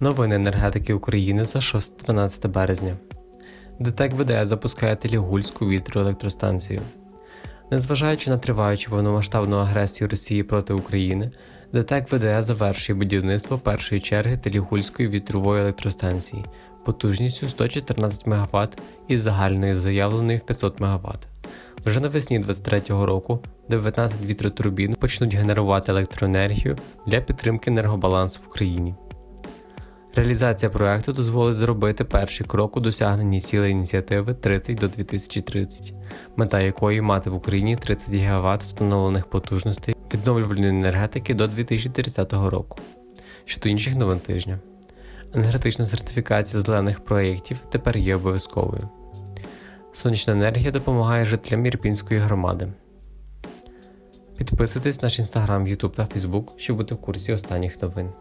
Новини енергетики України за 6-12 березня. ДТЕК ВДС запускає Телігульську вітроелектростанцію. Незважаючи на триваючу повномасштабну агресію Росії проти України, ДТЕК ВДС завершує будівництво першої черги Телігульської вітрової електростанції потужністю 114 МВт із загальною заявленою в 500 МВт. Вже навесні 2023 року 19 вітротурбін почнуть генерувати електроенергію для підтримки енергобалансу в Україні. Реалізація проекту дозволить зробити перший крок у досягненні цілей ініціативи 30 до 2030, мета якої мати в Україні 30 ГВт встановлених потужностей відновлювальної енергетики до 2030 року. Щодо інших новин тижня, енергетична сертифікація зелених проєктів тепер є обов'язковою. Сонячна енергія допомагає жителям Ірпінської громади. Підписуйтесь на наш інстаграм, Ютуб та Фейсбук, щоб бути в курсі останніх новин.